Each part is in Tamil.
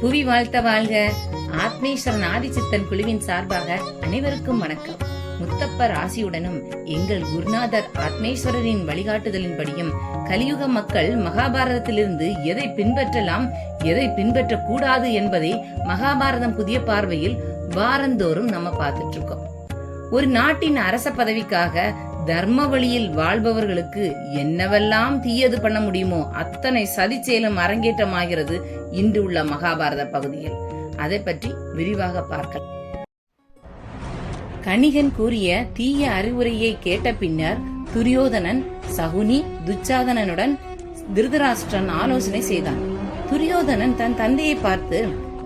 புவி வாழ்த்த வாழ்க. ஆத்மேஸ்வரன் ஆதிச்சித்தன் குழுவின் சார்பாக அனைவருக்கும் வணக்கம். முத்தப்பர் ஆசியுடனும் எங்கள் குருநாதர் ஆத்மேஸ்வரரின் வழிகாட்டுதலின்படியும் கலியுக மக்கள் மகாபாரதத்திலிருந்து எதை பின்பற்றலாம் எதை பின்பற்றக் கூடாது என்பதை மகாபாரதம் புதிய பார்வையில் வாரந்தோறும் நம்ம பார்த்துட்டு இருக்கோம். ஒரு நாட்டின் அரச பதவிக்காக தர்ம வழியில் வாழ்பவர்களுக்கு என்னவெல்லாம் தீயது பண்ண முடியுமோ அத்தனை சதி செயலும் அரங்கேற்றமாகிறது இன்று உள்ள மகாபாரத பகுதியில். அதை பற்றி விரிவாக பார்க்கலாம் கணிகன் கூறிய தீய அறிவுரையை கேட்ட பின்னர் துரியோதனன் சகுனி துச்சாதனனுடன் திருதராஷ்டிரன் ஆலோசனை செய்தான். துரியோதனன் தன் தந்தையை பார்த்து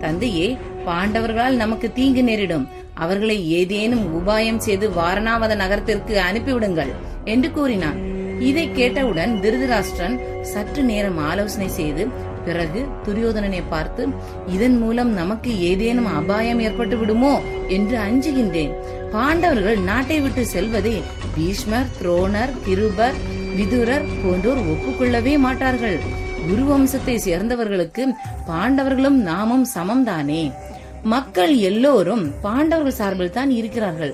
தந்தையே பாண்டவர்களால் நமக்கு தீங்கு நேரிடும். அவர்களை ஏதேனும் உபாயம் செய்து வாரணாவத நகரத்திற்கு அனுப்பிவிடுங்கள் என்று கூறினான். இதை கேட்டவுடன் திருதராஷ்டிரன் சற்று நேரம் ஆலோசனை செய்து பிறகு துரியோதனனை பார்த்து இதன் மூலம் நமக்கு ஏதேனும் அபாயம் ஏற்பட்டு விடுமோ? என்று அஞ்சுகின்றேன். பாண்டவர்கள் நாட்டை விட்டு செல்வதை பீஷ்மர் துரோணர் கிருபர் விதுரர் போன்றோர் ஒப்புக்கொள்ளவே மாட்டார்கள். குரு வம்சத்தை சேர்ந்தவர்களுக்கு பாண்டவர்களும் நாமும் சமம்தானே? மக்கள் எல்லோரும் பாண்டவர்கள் சார்பில் தான் இருக்கிறார்கள்.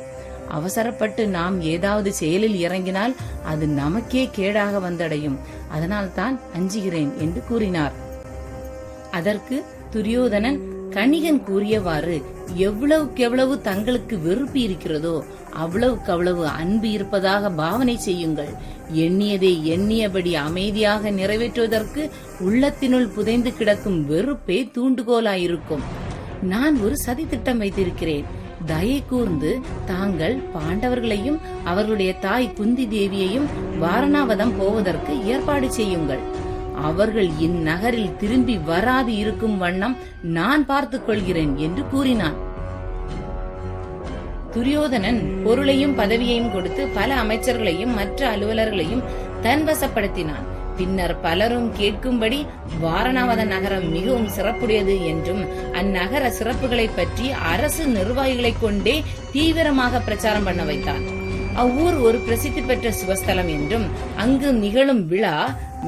அவசரப்பட்டு நாம் ஏதாவது செயலில் இறங்கினால் அது நமக்கே கேடாக வந்தடையும். அதனால் தான் அஞ்சுகிறேன் என்று கூறினார். அதற்கு துரியோதனன் கணிகன் கூறியவாறு எவ்வளவுக்கெவ்வளவு தங்களுக்கு வெறுப்பு இருக்கிறதோ அவ்வளவுக்கு அவ்வளவு அன்பு இருப்பதாக பாவனை செய்யுங்கள். எண்ணியதை எண்ணியபடி அமைதியாக நிறைவேற்றுவதற்கு உள்ளத்தினுள் புதைந்து கிடக்கும் வெறுப்பே தூண்டுகோலாயிருக்கும். நான் ஒரு சதி திட்டம் வைத்திருக்கிறேன். தயை கூர்ந்து தாங்கள் பாண்டவர்களையும் அவர்களுடைய தாய் குந்தி தேவியையும் வாரணாவதம் போவதற்கு ஏற்பாடு செய்யுங்கள். அவர்கள் இந்நகரில் திரும்பி வராது இருக்கும் வண்ணம் நான் பார்த்துக் கொள்கிறேன் என்று கூறினான். துரியோதனன் பொருளையும் பதவியையும் கொடுத்து பல அமைச்சர்களையும் மற்ற அலுவலர்களையும் தன்வசப்படுத்தினான். பின்னர் பலரும் கேட்கும்படி வாரணாவத நகரம் மிகவும் சிறப்புடையது என்றும் அந்நகர சிறப்புகளை பற்றி அரசு நிர்வாகிகளை கொண்டே தீவிரமாக பிரச்சாரம் பண்ண வைத்தான் அவ்வூர் ஒரு பிரசித்தி பெற்ற சிவஸ்தலம் என்றும் அங்கு நிகழும் விழா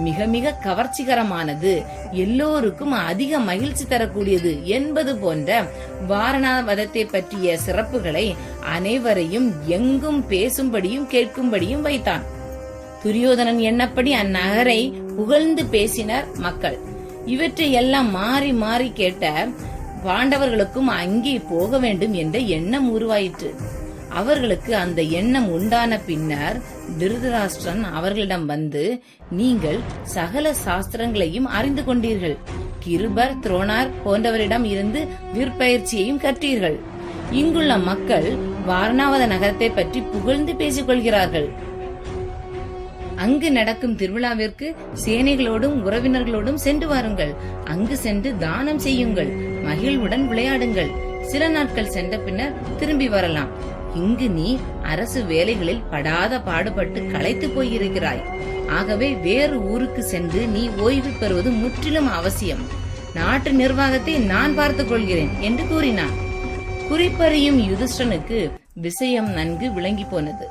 மிக மிக கவர்ச்சிகரமானது எல்லோருக்கும் அதிக மகிழ்ச்சி தரக்கூடியது என்பது போன்ற வாரணாவதத்தை பற்றிய சிறப்புகளை அனைவரையும் எங்கும் பேசும்படியும் கேட்கும்படியும் வைத்தான். துரியோதனன் எண்ணப்படி அந்நகரை புகழ்ந்து பேசினர் மக்கள். இவற்றை எல்லாம் மாறி மாறி கேட்ட பாண்டவர்களுக்கும் அங்கே போக வேண்டும் என்ற எண்ணம் உருவாயிற்று. அவர்களுக்கு அந்த எண்ணம் உண்டான பின்னர் திருதராஷ்டிரன் அவர்களிடம் வந்து நீங்கள் சகல சாஸ்திரங்களையும் அறிந்து கொண்டீர்கள். கிருபர் துரோணார் போன்றவரிடம் இருந்து விற்பயிற்சியையும் கற்றீர்கள். இங்குள்ள மக்கள் வாரணாவத நகரத்தை பற்றி புகழ்ந்து பேசிக் கொள்கிறார்கள். அங்கு நடக்கும் திருவிழாவிற்கு சேனைகளோடும் உறவினர்களோடும் சென்று வாருங்கள். அங்கு சென்று தானம் செய்யுங்கள். மகிழ்வுடன் விளையாடுங்கள். சில நாட்கள் சென்ற பின்னர் திரும்பி வரலாம். இங்கு நீ அரசு வேலைகளில் படாத பாடுபட்டு களைத்து போயிருக்கிறாய். ஆகவே வேறு ஊருக்கு சென்று நீ ஓய்வு பெறுவது முற்றிலும் அவசியம். நாட்டு நிர்வாகத்தை நான் பார்த்துக் கொள்கிறேன் என்று கூறினான். குறிப்பறியும் யுதிஷ்டனுக்கு விஷயம் நன்கு விளங்கி போனது.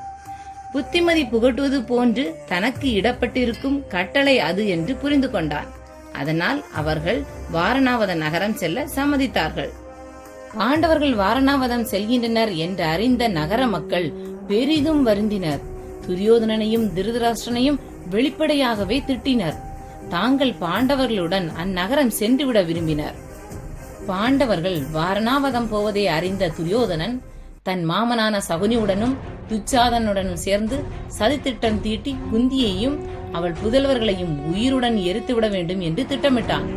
புத்திமதி புகட்டுவது போன்று தனக்கு இடப்பட்டிருக்கும் கட்டளை அது என்று புரிந்து கொண்டான் அதனால் அவர்கள் வாரணாவத நகரம் செல்ல சம்மதித்தார்கள். பாண்டவர்கள் வாரணாவதம் செல்கின்றனர் என்று அறிந்த நகர மக்கள் பெரிதும் வருந்தினர். துரியோதனனையும் திருதராஷ்டிரனையும் வெளிப்படையாகவே திட்டினர். தாங்கள் பாண்டவர்களுடன் அந்நகரம் சென்றுவிட விரும்பினர். பாண்டவர்கள் வாரணாவதம் போவதை அறிந்த துரியோதனன் தன் மாமனான சகுனியுடனும் துச்சாதனுடனும் சேர்ந்து சதித்திட்டம் தீட்டி குந்தியையும் அவள் புதல்வர்களையும் உயிருடன் எரித்துவிட வேண்டும் என்று திட்டமிட்டான்.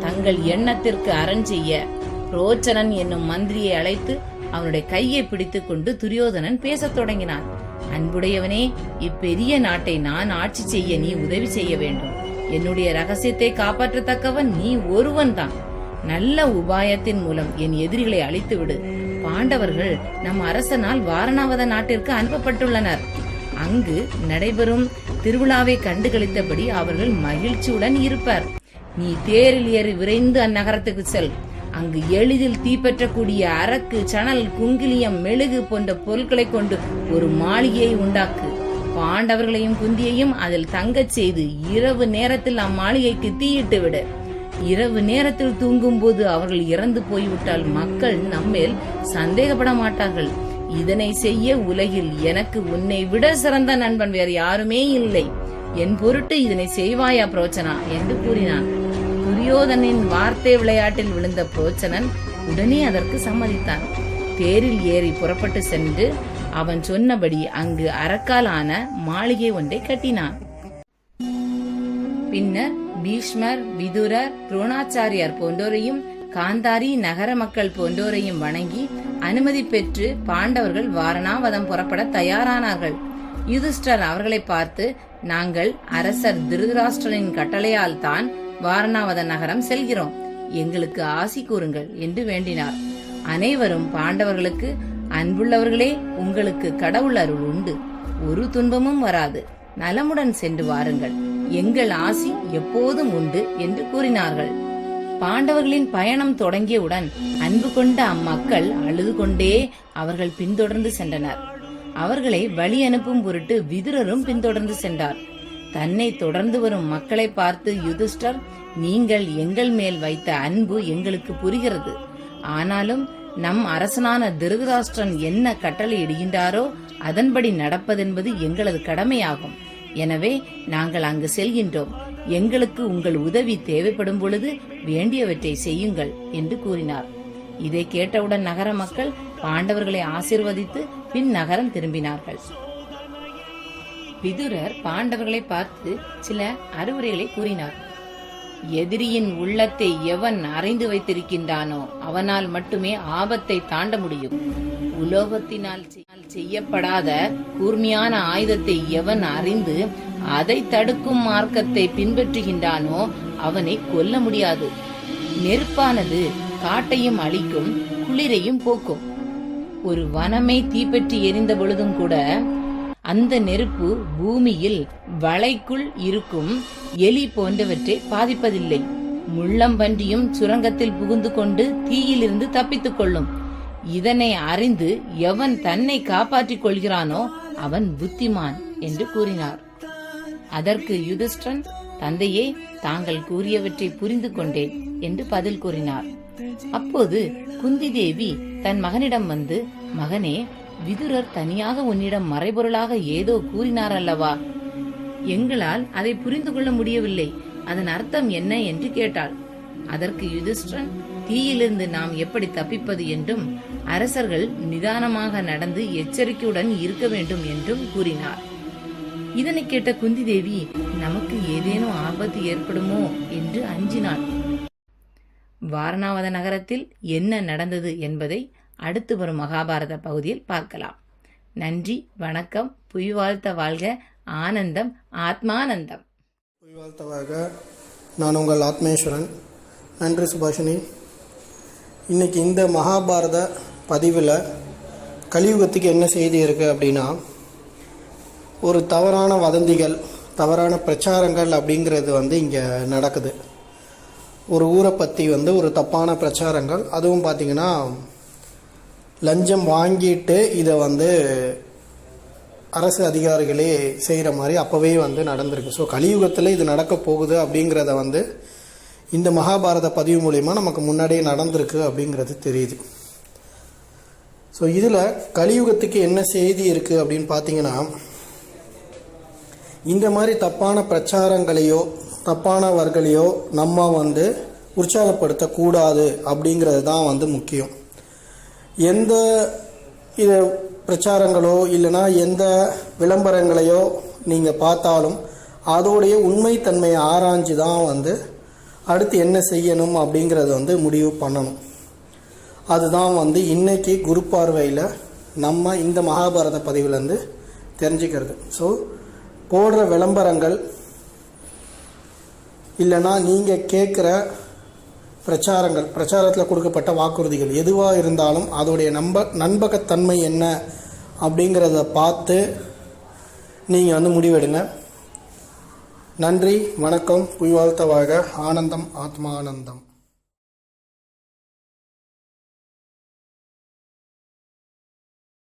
தங்கள் எண்ணத்திற்கு அரண் செய்ய ரோச்சனன் என்னும் மந்திரியை அழைத்து அவனுடைய கையை பிடித்துக் கொண்டு துரியோதனன் பேசத் தொடங்கினான். அன்புடையவனே இப்பெரிய நாட்டை நான் ஆட்சி செய்ய நீ உதவி செய்ய வேண்டும். என்னுடைய ரகசியத்தை காப்பாற்றத்தக்கவன் நீ ஒருவன் தான் நல்ல உபாயத்தின் மூலம் என் எதிரிகளை அழித்துவிடு. பாண்டவர்கள் நம் அரசனால் வாரணாவத நாட்டிற்கு அனுப்பப்பட்டுள்ளனர். அங்கு நடைபெறும் திருவிழாவை கண்டுகளித்தபடி அவர்கள் மகிழ்ச்சியுடன் இருப்பர். நீ தேரில் ஏறி விரைந்து அந்நகரத்துக்கு செல். அங்கு எளிதில் தீப்பற்றக்கூடிய அரக்கு சணல் குங்கிலியம் மெழுகு போன்ற பொருட்களை கொண்டு ஒரு மாளிகையை உண்டாக்கு. பாண்டவர்களையும் குந்தியையும் அதில் தங்கச் செய்து இரவு நேரத்தில் அம்மாளிகைக்கு தீயிட்டு விடு. இரவு நேரத்தில் தூங்கும்போது அவர்கள் இறந்து போய்விட்டால் மக்கள் நம்மேல் சந்தேகப்பட மாட்டார்கள். இதனை செய்ய உலகில் எனக்கு உன்னை விட சிறந்த நண்பன் வேறு யாருமே இல்லை. என் பொருட்டு இதனை செய்வாயா புரோச்சனா? என்று கூறினான். துரியோதனின் வார்த்தை விளையாட்டில் விழுந்த புரோச்சனன் உடனே அதற்கு சம்மதித்தான். தேரில் ஏறி புறப்பட்டு சென்று அவன் சொன்னபடி அங்கு அரக்காலான மாளிகை ஒன்றை கட்டினான். பின்னர் பீஷ்மர் விதுரர் துரோணாச்சாரியார் போன்றோரையும் காந்தாரி நகர மக்கள் போன்றோரையும் வணங்கி அனுமதி பெற்று பாண்டவர்கள் வாரணாவதம் புறப்பட தயாரானார்கள். யுதிஷ்டர் அவர்களை பார்த்து நாங்கள் அரசர் திருதராஷ்டிரனின் கட்டளையால் தான் வாரணாவத நகரம் செல்கிறோம். எங்களுக்கு ஆசி கூறுங்கள் என்று வேண்டினார். அனைவரும் பாண்டவர்களுக்கு அன்புள்ளவர்களே உங்களுக்கு கடவுள் அருள் உண்டு. ஒரு துன்பமும் வராது. நலமுடன் சென்று வாருங்கள். எங்கள் ஆசி எப்போதும் உண்டு என்று கூறினார்கள். பாண்டவர்களின் பயணம் தொடங்கியவுடன் அன்பு கொண்ட அம்மக்கள் அழுது கொண்டே அவர்கள் பின்தொடர்ந்து சென்றனர். அவர்களை வழி அனுப்பும் பொருட்டு விதுரரும் பின்தொடர்ந்து சென்றார். தன்னை தொடர்ந்து வரும் மக்களை பார்த்து யுதிஷ்டர் நீங்கள் எங்கள் மேல் வைத்த அன்பு எங்களுக்கு புரிகிறது. ஆனாலும் நம் அரசனான திருதராஷ்டிரன் என்ன கட்டளை இடுகின்றாரோ அதன்படி நடப்பதென்பது எங்களது கடமையாகும். எனவே நாங்கள் அங்கு செல்கின்றோம். எங்களுக்கு உங்கள் உதவி தேவைப்படும் பொழுது வேண்டியவற்றை செய்யுங்கள் என்று கூறினார். இதை கேட்டவுடன் நகர மக்கள் பாண்டவர்களை ஆசிர்வதித்து பின் நகரம் திரும்பினார்கள். விதுரர் பாண்டவர்களை பார்த்து சில அறிவுரைகளை கூறினார். எதிரியின் உள்ளத்தை எவன் அறிந்து வைத்திருக்கின்றானோ அவனால் மட்டுமே ஆபத்தை தாண்ட முடியும். உலோகத்தினால் செய்யப்படாத கூர்மையான ஆயுதத்தை எவன் அறிந்து அதை தடுக்கும் மார்க்கத்தை பின்பற்றுகின்றானோ அவனை கொல்ல முடியாது. நெருப்பானது காட்டையும் அழிக்கும் குளிரையும் போக்கும். ஒரு வனமே தீப்பற்றி எரிந்த பொழுதும் கூட அந்த நெருப்பு பூமியில் வளைக்குள் இருக்கும் எலி போன்றவற்றை பாதிப்பதில்லை. முள்ளம்பன்றியும் சுரங்கத்தில் புகுந்து கொண்டு தீயிலிருந்து தப்பித்துக் கொள்ளும். இதனை அறிந்து எவன் தன்னை காப்பாற்றிக் கொள்கிறானோ அவன் புத்திமான் என்று கூறினார். அதற்கு யுதிஷ்டன் தந்தையே தாங்கள் கூறியவற்றை புரிந்து கொண்டேன் என்று பதில் கூறினார். அப்போது குந்தி தேவி தன் மகனிடம் வந்து மகனே விதுரர் தனியாக உன்னிடம் மறைபொருளாக ஏதோ கூறினார் அல்லவா? எங்களால் அதை புரிந்து கொள்ள முடியவில்லை. அதன் அர்த்தம் என்ன? என்று கேட்டாள். அதற்கு யுதிஷ்டன் தீயிலிருந்து நாம் எப்படி தப்பிப்பது என்றும் அரசர்கள் நிதானமாக நடந்து எச்சரிக்கையுடன் இருக்க வேண்டும் என்றும் கூறினார். இதனை கேட்ட குந்தி தேவி நமக்கு ஏதேனும் ஆபத்து ஏற்படுமோ? என்று அஞ்சினாள். வாரணாவத நகரத்தில் என்ன நடந்தது என்பதை அடுத்து வரும் மகாபாரத பகுதியில் பார்க்கலாம். நன்றி வணக்கம் புய் வாழ்த்த வாழ்க ஆனந்தம் ஆத்மானந்தம். வாழ்த்தவாக நான் உங்கள் ஆத்மேஸ்வரன். நன்றி சுபாஷினி. இன்னைக்கு இந்த மகாபாரத பதிவில் கலியுகத்துக்கு என்ன செய்தி இருக்குது அப்படின்னா ஒரு தவறான வதந்திகள் தவறான பிரச்சாரங்கள் அப்படிங்கிறது வந்து இங்கே நடக்குது. ஒரு ஊரை பற்றி வந்து ஒரு தப்பான பிரச்சாரங்கள் அதுவும் பார்த்திங்கன்னா லஞ்சம் வாங்கிட்டு இதை வந்து அரசு அதிகாரிகளே செய்கிற மாதிரி அப்போவே வந்து நடந்திருக்கு. ஸோ கலியுகத்தில் இது நடக்க போகுது அப்படிங்கிறத வந்து இந்த மகாபாரத பதிவு மூலயமா நமக்கு முன்னாடியே நடந்திருக்கு அப்படிங்கிறது தெரியுது. ஸோ இதில் கலியுகத்துக்கு என்ன செய்தி இருக்குது அப்படின்னு பார்த்தீங்கன்னா இந்த மாதிரி தப்பான பிரச்சாரங்களையோ தப்பானவர்களையோ நம்ம வந்து உற்சாகப்படுத்தக்கூடாது அப்படிங்கிறது தான் வந்து முக்கியம். எந்த இது பிரச்சாரங்களோ இல்லைனா எந்த விளம்பரங்களையோ நீங்கள் பார்த்தாலும் அதோடைய உண்மைத்தன்மையை ஆராய்ஞ்சு தான் வந்து அடுத்து என்ன செய்யணும் அப்படிங்கிறத வந்து முடிவு பண்ணணும். அதுதான் வந்து இன்றைக்கி குரு பார்வையில் நம்ம இந்த மகாபாரத பதிவுலேருந்து தெரிஞ்சுக்கிறது. ஸோ போடுற விளம்பரங்கள் இல்லைனா நீங்கள் கேட்குற பிரச்சாரங்கள் பிரச்சாரத்தில் கொடுக்கப்பட்ட வாக்குறுதிகள் எதுவாக இருந்தாலும் அதோடைய நம்ப நண்பகத்தன்மை என்ன அப்படிங்கிறத பார்த்து நீங்கள் வந்து முடிவெடுங்க. நன்றி வணக்கம் புய்வாழ்த்தவாக ஆனந்தம் ஆத்மானந்தம்.